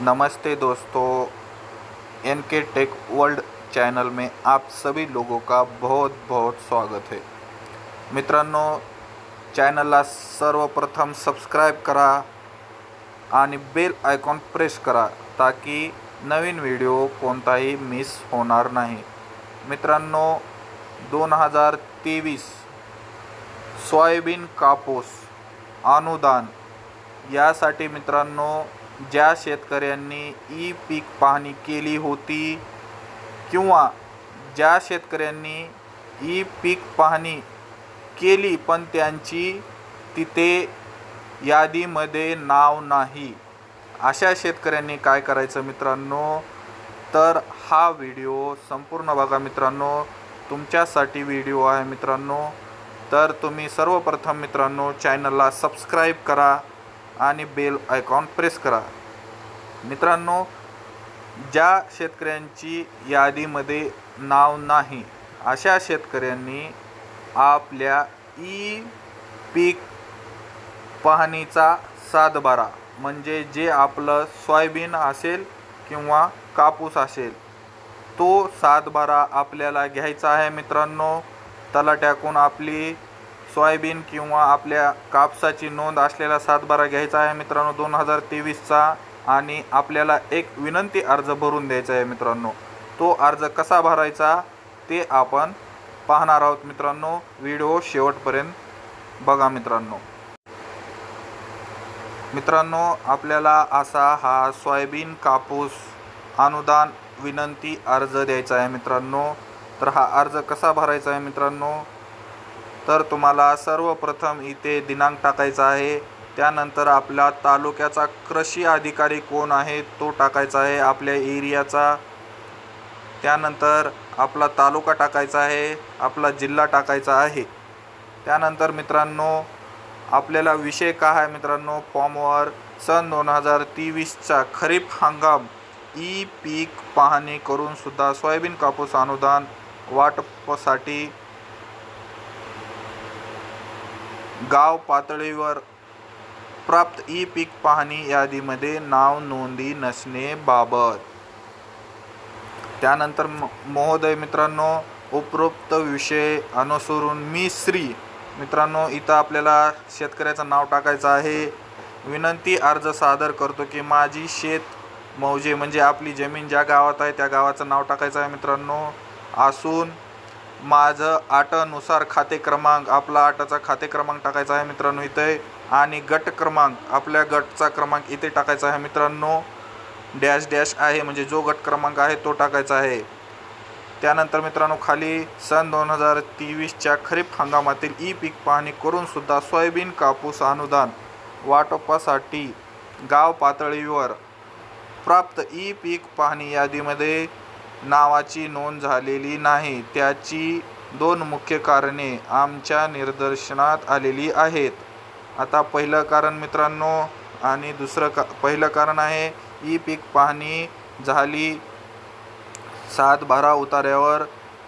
नमस्ते दोस्तों N K tech world channel में आप सभी लोगों का बहुत बहुत स्वागत है। मित्रांनो चॅनलला सर्वप्रथम सबस्क्राईब करा आणि बेल आयकॉन प्रेस करा ताकी नवीन व्हिडिओ कोणताही मिस होणार नाही। मित्रांनो, दोन हज़ार तेवीस सोयाबीन कापूस अनुदान यासाठी मित्रांनो ज्या शेतकऱ्यांनी ई पीक पाहणी केली होती किंवा ज्या शेतकऱ्यांनी ई पीक पाहणी केली पण त्यांची तिथे यादीमध्ये नाव नाही. अशा शेतकऱ्यांनी काय करायचं मित्रांनो? तर हा व्हिडिओ संपूर्ण बघा मित्रांनो. तुमच्यासाठी व्हिडिओ आहे मित्रांनो. तर तुम्ही सर्वप्रथम मित्रांनो चॅनलला सबस्क्राईब करा. आणि बेल आयकॉन प्रेस करा. मित्रांनो ज्या शेतकऱ्यांची यादीमध्ये नाव नाही अशा शेतकऱ्यांनी आपल्या ई पीक पाहणीचा सातबारा म्हणजे जे आपलं सोयाबीन असेल किंवा कापूस असेल तो सातबारा आपल्याला घ्यायचा आहे मित्रांनो. तलाट्याकून आपली सोयाबीन किंवा आपल्या कापसाची नोंद असलेला सातबारा घ्यायचा आहे मित्रांनो दोन हजार तेवीसचा. आणि आपल्याला एक विनंती अर्ज भरून द्यायचा आहे मित्रांनो. तो अर्ज कसा भरायचा ते आपण पाहणार आहोत मित्रांनो. व्हिडिओ शेवटपर्यंत बघा मित्रांनो. मित्रांनो आपल्याला असा हा सोयाबीन कापूस अनुदान विनंती अर्ज द्यायचा आहे मित्रांनो. तर हा अर्ज कसा भरायचा आहे मित्रांनो? तर तुम्हाला सर्वप्रथम इथे दिनांक टाकायचा आहे. त्यानंतर आपला तालुक्याचा कृषी अधिकारी कोण आहे तो टाकायचा आहे. आपल्या एरियाचा त्यानंतर आपला तालुका टाकायचा आहे आपला जिल्हा टाकायचा आहे. त्यानंतर मित्रांनो आपल्याला विषय काय आहे मित्रांनो फॉर्मवर सन दोन हजार तेवीसचा खरीप हंगाम ई पीक पाहणी करूनसुद्धा सोयाबीन कापूस अनुदान वाटपासाठी गाव पातळीवर प्राप्त ई पीक पाहणी यादीमध्ये नाव नोंदी नसणेबाबत. त्यानंतर म महोदय मित्रांनो उपरोक्त विषय अनुसरून मी श्री मित्रांनो इथं आपल्याला शेतकऱ्याचं नाव टाकायचं आहे. विनंती अर्ज सादर करतो की माझी शेत मौजे म्हणजे आपली जमीन ज्या गावात आहे त्या गावाचं नाव टाकायचं आहे मित्रांनो. असून माझं आटनुसार खाते क्रमांक आपला आटाचा खाते क्रमांक टाकायचा आहे मित्रांनो इथे. आणि गट क्रमांक आपल्या गटचा क्रमांक इथे टाकायचा आहे मित्रांनो. डॅश डॅश आहे म्हणजे जो गट क्रमांक आहे तो टाकायचा आहे. त्यानंतर मित्रांनो खाली सन दोन हजार तेवीसच्या खरीप हंगामातील ई पीक पाहणी करूनसुद्धा सोयाबीन कापूस अनुदान वाटपासाठी गाव पातळीवर प्राप्त ई पीक पाहणी यादीमध्ये नावाची नोंद झालेली नाही. त्याची दोन मुख्य कारणे आमच्या निदर्शनात आलेली आहेत. आता पहिलं कारण मित्रांनो आणि दुसरं का पहिलं कारण आहे ई पीक पाहणी झाली. सात बारा उतार्यावर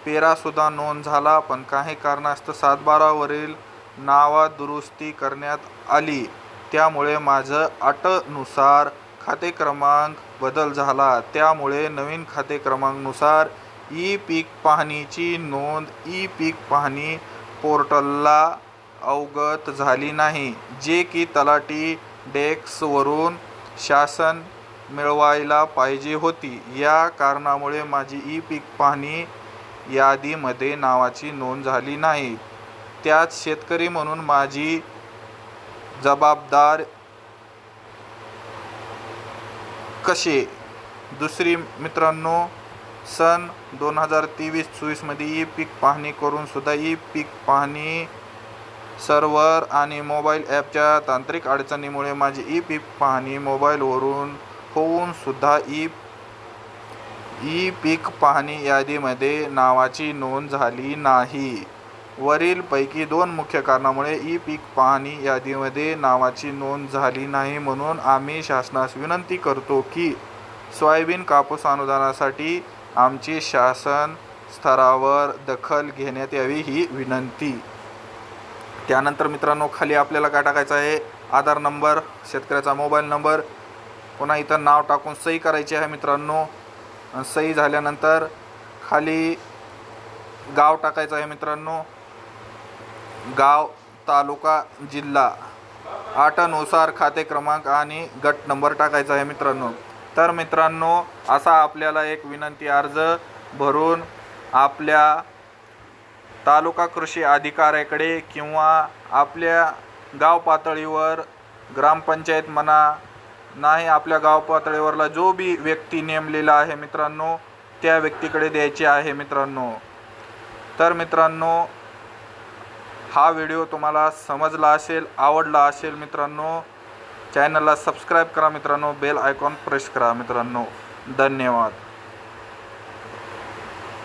पेरासुद्धा नोंद झाला पण काही कारणास्तव सातबारावरील नावात दुरुस्ती करण्यात आली. त्यामुळे माझं अटनुसार खाते क्रमांक बदल झाला. त्यामुळे नवीन खाते क्रमांकनुसार ई पीक पाहणीची नोंद ई पीक पाहणी पोर्टलला अवगत झाली नाही जे की तलाठी डेस्कवरून शासन मिळवायला पाहिजे होती. या कारणामुळे माझी ई पीक पाहणी यादीमध्ये नावाची नोंद झाली नाही. त्यात शेतकरी म्हणून माझी जबाबदार कसे दुसरी मित्रांनो सन दोन हजार तेवीस चोवीसमध्ये ई पीक पाहणी करून सुद्धा ई पीक पाहणी सर्व्हर आणि मोबाईल ॲपच्या तांत्रिक अडचणीमुळे माझी ई पीक पाहणी मोबाईलवरून होऊन सुद्धा ई ई पीक पाहणी यादीमध्ये नावाची नोंद झाली नाही. वरीलपैकी दोन मुख्य कारणामुळे ई पीक पाहणी यादीमध्ये नावाची नोंद झाली नाही म्हणून आम्ही शासनास विनंती करतो की सोयाबीन कापूस अनुदानासाठी आमची शासन स्तरावर दखल घेण्यात यावी ही विनंती. त्यानंतर मित्रांनो खाली आपल्याला काय टाकायचं आहे? आधार नंबर शेतकऱ्याचा मोबाईल नंबर. पुन्हा इथं नाव टाकून सही करायची आहे मित्रांनो. सही झाल्यानंतर खाली गाव टाकायचं आहे मित्रांनो. गाव तालुका जिल्हा. आठानुसार खाते क्रमांक आणि गट नंबर टाकायचा आहे मित्रांनो. तर मित्रांनो असा आपल्याला एक विनंती अर्ज भरून आपल्या तालुका कृषी अधिकाऱ्याकडे किंवा आपल्या गाव पातळीवर ग्रामपंचायत म्हणा नाही आपल्या गाव पातळीवरला जो बी व्यक्ती नेमलेला आहे मित्रांनो त्या व्यक्तीकडे द्यायचे आहे मित्रांनो. तर मित्रांनो हा व्हिडिओ तुम्हाला समजला असेल आवडला असेल मित्रांनो चॅनलला सबस्क्राईब करा मित्रांनो बेल आयकॉन प्रेस करा मित्रांनो. धन्यवाद.